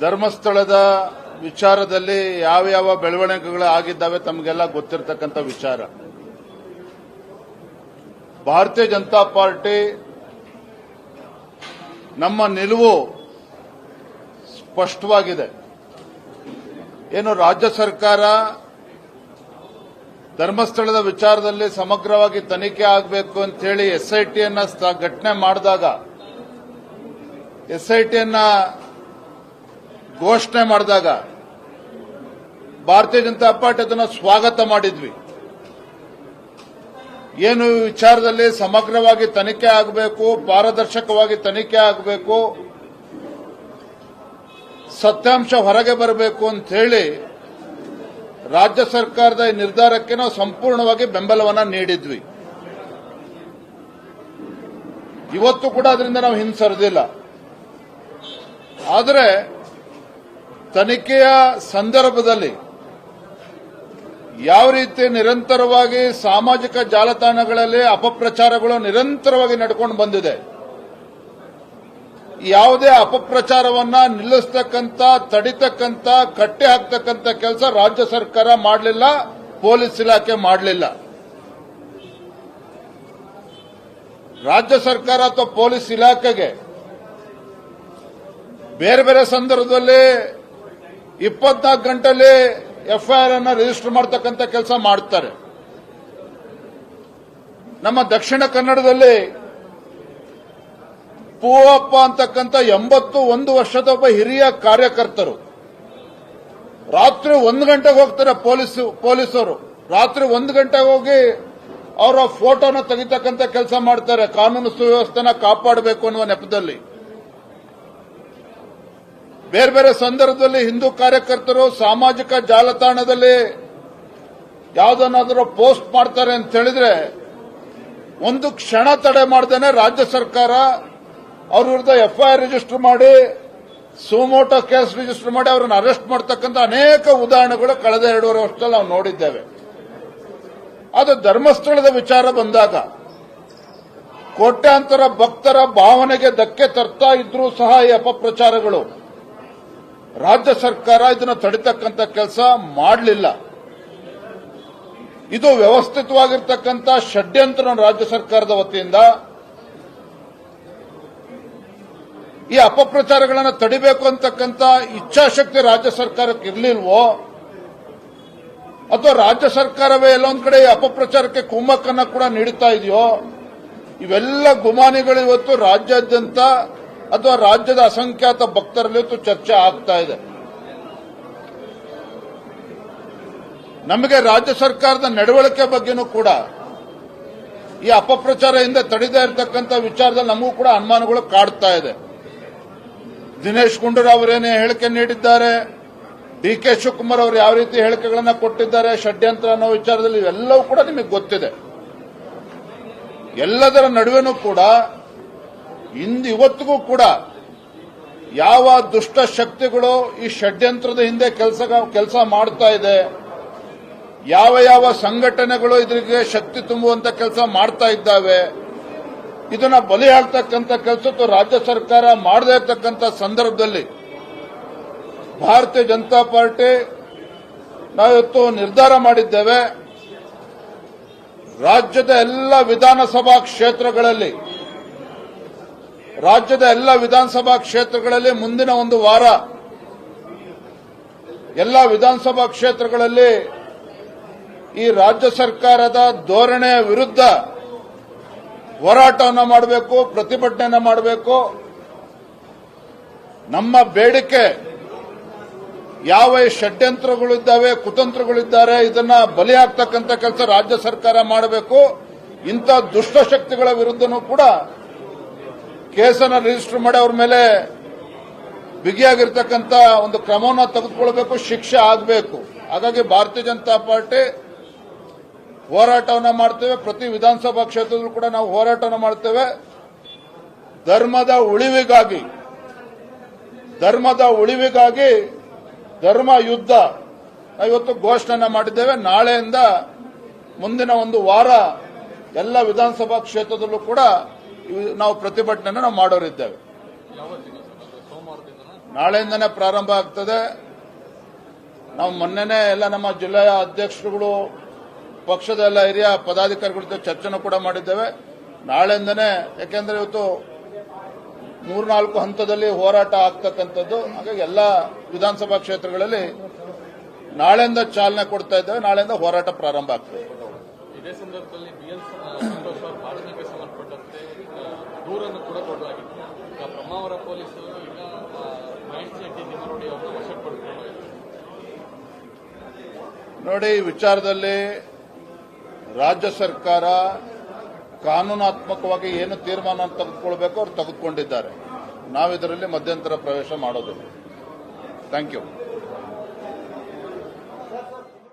ಧರ್ಮಸ್ಥಳದ ವಿಚಾರದಲ್ಲಿ ಯಾವ ಯಾವ ಬೆಳವಣಿಗೆಗಳು ಆಗಿದ್ದಾವೆ ತಮಗೆಲ್ಲ ಗೊತ್ತಿರತಕ್ಕಂಥ ವಿಚಾರ. ಭಾರತೀಯ ಜನತಾ ಪಾರ್ಟಿ ನಮ್ಮ ನಿಲುವು ಸ್ಪಷ್ಟವಾಗಿದೆ. ಏನು ರಾಜ್ಯ ಸರ್ಕಾರ ಧರ್ಮಸ್ಥಳದ ವಿಚಾರದಲ್ಲಿ ಸಮಗ್ರವಾಗಿ ತನಿಖೆ ಆಗಬೇಕು ಅಂತ ಹೇಳಿ ಎಸ್ಐಟಿಯನ್ನ ಘಟನೆ ಮಾಡಿದಾಗ ಎಸ್ಐಟಿಯನ್ನ ಘೋಷಣೆ ಮಾಡಿದಾಗ ಭಾರತೀಯ ಜನತಾ ಪಾರ್ಟಿ ಅದನ್ನು ಸ್ವಾಗತ ಮಾಡಿದ್ವಿ. ಏನು ವಿಚಾರದಲ್ಲಿ ಸಮಗ್ರವಾಗಿ ತನಿಖೆ ಆಗಬೇಕು, ಪಾರದರ್ಶಕವಾಗಿ ತನಿಖೆ ಆಗಬೇಕು, ಸತ್ಯಾಂಶ ಹೊರಗೆ ಬರಬೇಕು ಅಂತ ಹೇಳಿ ರಾಜ್ಯ ಸರ್ಕಾರದ ಈ ನಿರ್ಧಾರಕ್ಕೆ ನಾವು ಸಂಪೂರ್ಣವಾಗಿ ಬೆಂಬಲವನ್ನು ನೀಡಿದ್ವಿ. ಇವತ್ತು ಕೂಡ ಅದರಿಂದ ನಾವು ಹಿಂಸರಿದಿಲ್ಲ. ಆದರೆ ತನಿಖೆಯ ಸಂದರ್ಭದಲ್ಲಿ ಯಾವ ರೀತಿ ನಿರಂತರವಾಗಿ ಸಾಮಾಜಿಕ ಜಾಲತಾಣಗಳಲ್ಲಿ ಅಪಪ್ರಚಾರಗಳು ನಿರಂತರವಾಗಿ ನಡ್ಕೊಂಡು ಬಂದಿದೆ, ಯಾವುದೇ ಅಪಪ್ರಚಾರವನ್ನ ನಿಲ್ಲಿಸ್ತಕ್ಕಂಥ, ತಡಿತಕ್ಕಂಥ, ಕಟ್ಟೆ ಹಾಕ್ತಕ್ಕಂಥ ಕೆಲಸ ರಾಜ್ಯ ಸರ್ಕಾರ ಮಾಡಲಿಲ್ಲ, ಪೊಲೀಸ್ ಇಲಾಖೆ ಮಾಡಲಿಲ್ಲ. ರಾಜ್ಯ ಸರ್ಕಾರ ಅಥವಾ ಪೊಲೀಸ್ ಇಲಾಖೆಗೆ ಬೇರೆ ಬೇರೆ ಸಂದರ್ಭದಲ್ಲಿ ಇಪ್ಪತ್ನಾಲ್ಕು ಗಂಟೆಯಲ್ಲಿ ಎಫ್ಐಆರ್ ಅನ್ನ ರಿಜಿಸ್ಟರ್ ಮಾಡತಕ್ಕಂತ ಕೆಲಸ ಮಾಡ್ತಾರೆ. ನಮ್ಮ ದಕ್ಷಿಣ ಕನ್ನಡದಲ್ಲಿ ಪೂವಪ್ಪ ಅಂತಕ್ಕಂಥ ಎಂಬತ್ತು ಒಂದು ವರ್ಷದ ಒಬ್ಬ ಹಿರಿಯ ಕಾರ್ಯಕರ್ತರು. ರಾತ್ರಿ ಒಂದು ಗಂಟೆಗೆ ಹೋಗ್ತಾರೆ ಪೊಲೀಸ್, ಪೊಲೀಸರು. ರಾತ್ರಿ ಒಂದು ಗಂಟೆಗೆ ಹೋಗಿ ಅವರ ಫೋಟೋನ ತೆಗಿತಕ್ಕಂಥ ಕೆಲಸ ಮಾಡ್ತಾರೆ. ಕಾನೂನು ಸುವ್ಯವಸ್ಥೆನ ಕಾಪಾಡಬೇಕು ಅನ್ನುವ ನೆಪದಲ್ಲಿ. ಬೇರೆ ಬೇರೆ ಸಂದರ್ಭದಲ್ಲಿ ಹಿಂದೂ ಕಾರ್ಯಕರ್ತರು ಸಾಮಾಜಿಕ ಜಾಲತಾಣದಲ್ಲಿ ಯಾವುದನ್ನಾದರೂ ಪೋಸ್ಟ್ ಮಾಡ್ತಾರೆ ಅಂತ ಹೇಳಿದ್ರೆ ಒಂದು ಕ್ಷಣ ತಡೆ ಮಾಡ್ದೇನೆ ರಾಜ್ಯ ಸರ್ಕಾರ ಅವ್ರ ವಿರುದ್ಧ ಎಫ್ಐಆರ್ ರಿಜಿಸ್ಟರ್ ಮಾಡಿ, ಸುಮೋಟೋ ಕೇಸ್ ರಿಜಿಸ್ಟರ್ ಮಾಡಿ ಅವರನ್ನು ಅರೆಸ್ಟ್ ಮಾಡತಕ್ಕಂಥ ಅನೇಕ ಉದಾಹರಣೆಗಳು ಕಳೆದ ಎರಡೂವರೆ ವರ್ಷದಲ್ಲಿ ನಾವು ನೋಡಿದ್ದೇವೆ. ಅದು ಧರ್ಮಸ್ಥಳದ ವಿಚಾರ ಬಂದಾಗ ಕೋಟ್ಯಾಂತರ ಭಕ್ತರ ಭಾವನೆಗೆ ಧಕ್ಕೆ ತರ್ತಾ ಇದ್ರೂ ಸಹ ಈ ಅಪಪ್ರಚಾರಗಳು ರಾಜ್ಯ ಸರ್ಕಾರ ಇದನ್ನು ತಡಿತಕ್ಕಂಥ ಕೆಲಸ ಮಾಡಲಿಲ್ಲ. ಇದು ವ್ಯವಸ್ಥಿತವಾಗಿರ್ತಕ್ಕಂಥ ಷಡ್ಯಂತ್ರ ರಾಜ್ಯ ಸರ್ಕಾರದ ವತಿಯಿಂದ. ಈ ಅಪಪ್ರಚಾರಗಳನ್ನು ತಡಿಬೇಕು ಅಂತಕ್ಕಂಥ ಇಚ್ಛಾಶಕ್ತಿ ರಾಜ್ಯ ಸರ್ಕಾರಕ್ಕೆ ಇರಲಿಲ್ವೋ? ಅಥವಾ ರಾಜ್ಯ ಸರ್ಕಾರವೇ ಎಲ್ಲೊಂದು ಕಡೆ ಅಪಪ್ರಚಾರಕ್ಕೆ ಕುಮ್ಮಕ್ಕನ್ನು ಕೂಡ ನೀಡುತ್ತಾ ಇದೆಯೋ? ಇವೆಲ್ಲ ಗುಮಾನಿಗಳು ಇವತ್ತು ರಾಜ್ಯಾದ್ಯಂತ ಅಥವಾ ರಾಜ್ಯದ ಅಸಂಖ್ಯಾತ ಭಕ್ತರಲ್ಲಿ ಇವತ್ತು ಚರ್ಚೆ ಆಗ್ತಾ ಇದೆ. ನಮಗೆ ರಾಜ್ಯ ಸರ್ಕಾರದ ನಡವಳಿಕೆ ಬಗ್ಗೆನೂ ಕೂಡ, ಈ ಅಪಪ್ರಚಾರ ಹಿಂದೆ ತಡಿದೇ ಇರತಕ್ಕಂಥ ವಿಚಾರದಲ್ಲಿ ನಮಗೂ ಕೂಡ ಅನುಮಾನಗಳು ಕಾಡ್ತಾ ಇದೆ. ದಿನೇಶ್ ಗುಂಡೂರಾವ್ ಅವರೇನೇ ಹೇಳಿಕೆ ನೀಡಿದ್ದಾರೆ, ಡಿ ಕೆ ಶಿವಕುಮಾರ್ ಅವರು ಯಾವ ರೀತಿ ಹೇಳಿಕೆಗಳನ್ನ ಕೊಟ್ಟಿದ್ದಾರೆ, ಷಡ್ಯಂತ್ರ ಅನ್ನೋ ವಿಚಾರದಲ್ಲಿ ಇವೆಲ್ಲವೂ ಕೂಡ ನಿಮಗೆ ಗೊತ್ತಿದೆ. ಎಲ್ಲದರ ನಡುವೆನೂ ಕೂಡ ಇಂದು ಇವತ್ತಿಗೂ ಕೂಡ ಯಾವ ದುಷ್ಟ ಶಕ್ತಿಗಳು ಈ ಷಡ್ಯಂತ್ರದ ಹಿಂದೆ ಕೆಲಸ ಕೆಲಸ ಮಾಡ್ತಾ ಇದೆ. ಯಾವ ಯಾವ ಸಂಘಟನೆಗಳು ಇದರಿಗೆ ಶಕ್ತಿ ತುಂಬುವಂತ ಕೆಲಸ ಮಾಡ್ತಾ ಇದ್ದಾವೆ. ಇದನ್ನ ಬಲಿಯಾಗ್ತಕ್ಕಂಥ ಕೆಲಸ ರಾಜ್ಯ ಸರ್ಕಾರ ಮಾಡದೇ ಇರತಕ್ಕಂಥ ಸಂದರ್ಭದಲ್ಲಿ ಭಾರತೀಯ ಜನತಾ ಪಾರ್ಟಿ ನಾವಿವತ್ತು ನಿರ್ಧಾರ ಮಾಡಿದ್ದೇವೆ. ರಾಜ್ಯದ ಎಲ್ಲ ವಿಧಾನಸಭಾ ಕ್ಷೇತ್ರಗಳಲ್ಲಿ ರಾಜ್ಯದ ಎಲ್ಲ ವಿಧಾನಸಭಾ ಕ್ಷೇತ್ರಗಳಲ್ಲಿ ಮುಂದಿನ ಒಂದು ವಾರ, ಎಲ್ಲ ವಿಧಾನಸಭಾ ಕ್ಷೇತ್ರಗಳಲ್ಲಿ ಈ ರಾಜ್ಯ ಸರ್ಕಾರದ ಧೋರಣೆಯ ವಿರುದ್ಧ ಹೋರಾಟವನ್ನು ಮಾಡಬೇಕು, ಪ್ರತಿಭಟನೆಯನ್ನು ಮಾಡಬೇಕು. ನಮ್ಮ ಬೇಡಿಕೆ ಯಾವ ಷಡ್ಯಂತ್ರಗಳಿದ್ದಾವೆ, ಕುತಂತ್ರಗಳಿದ್ದಾರೆ, ಇದನ್ನ ಬಲಿ ಹಾಕ್ತಕ್ಕಂಥ ಕೆಲಸ ರಾಜ್ಯ ಸರ್ಕಾರ ಮಾಡಬೇಕು. ಇಂಥ ದುಷ್ಟಶಕ್ತಿಗಳ ವಿರುದ್ಧನೂ ಕೂಡ ಕೇಸನ್ನು ರಿಜಿಸ್ಟರ್ ಮಾಡಿ ಅವ್ರ ಮೇಲೆ ಬಿಗಿಯಾಗಿರ್ತಕ್ಕಂಥ ಒಂದು ಕ್ರಮವನ್ನು ತೆಗೆದುಕೊಳ್ಬೇಕು, ಶಿಕ್ಷೆ ಆಗಬೇಕು. ಹಾಗಾಗಿ ಭಾರತೀಯ ಜನತಾ ಪಾರ್ಟಿ ಹೋರಾಟವನ್ನು ಮಾಡ್ತೇವೆ. ಪ್ರತಿ ವಿಧಾನಸಭಾ ಕ್ಷೇತ್ರದಲ್ಲೂ ಕೂಡ ನಾವು ಹೋರಾಟವನ್ನು ಮಾಡ್ತೇವೆ. ಧರ್ಮದ ಉಳಿವಿಗಾಗಿ ಧರ್ಮದ ಉಳಿವಿಗಾಗಿ ಧರ್ಮ ಯುದ್ಧ ಇವತ್ತು ಘೋಷಣೆ ಮಾಡಿದ್ದೇವೆ. ನಾಳೆಯಿಂದ ಮುಂದಿನ ಒಂದು ವಾರ ಎಲ್ಲ ವಿಧಾನಸಭಾ ಕ್ಷೇತ್ರದಲ್ಲೂ ಕೂಡ ನಾವು ಪ್ರತಿಭಟನೆ ನಾವು ಮಾಡೋರಿದ್ದೇವೆ. ನಾಳೆಯಿಂದನೇ ಪ್ರಾರಂಭ ಆಗ್ತದೆ. ನಾವು ಮೊನ್ನೆನೇ ಎಲ್ಲ ನಮ್ಮ ಜಿಲ್ಲೆಯ ಅಧ್ಯಕ್ಷರುಗಳು, ಪಕ್ಷದ ಎಲ್ಲ ಹಿರಿಯ ಪದಾಧಿಕಾರಿಗಳ ಜೊತೆ ಚರ್ಚೆನೂ ಕೂಡ ಮಾಡಿದ್ದೇವೆ. ನಾಳೆಯಿಂದನೇ, ಯಾಕೆಂದ್ರೆ ಇವತ್ತು ಮೂರ್ನಾಲ್ಕು ಹಂತದಲ್ಲಿ ಹೋರಾಟ ಆಗ್ತಕ್ಕಂಥದ್ದು. ಹಾಗಾಗಿ ಎಲ್ಲ ವಿಧಾನಸಭಾ ಕ್ಷೇತ್ರಗಳಲ್ಲಿ ನಾಳೆಯಿಂದ ಚಾಲನೆ ಕೊಡ್ತಾ ಇದ್ದೇವೆ. ನಾಳೆಯಿಂದ ಹೋರಾಟ ಪ್ರಾರಂಭ ಆಗ್ತದೆ. ದೂರನ್ನು ಕೂಡ ಕೊಡಲಾಗಿತ್ತು ಈಗ ಬ್ರಹ್ಮಾವರ ಪೊಲೀಸರು ಈಗ ಮಹೇಶ್ ಶೆಟ್ಟಿ ದಿನರೋಡಿ ಅವರನ್ನು ಪಡ್ಕೊಂಡಿದ್ದಾರೆ ನೋಡಿ ವಿಚಾರದಲ್ಲಿ ರಾಜ್ಯ ಸರ್ಕಾರ ಕಾನೂನಾತ್ಮಕವಾಗಿ ಏನು ತೀರ್ಮಾನ ತೆಗೆದುಕೊಳ್ಬೇಕು ಅವ್ರು ತೆಗೆದುಕೊಂಡಿದ್ದಾರೆ. ನಾವಿದರಲ್ಲಿ ಮಧ್ಯಂತರ ಪ್ರವೇಶ ಮಾಡೋದಿಲ್ಲ. Thank you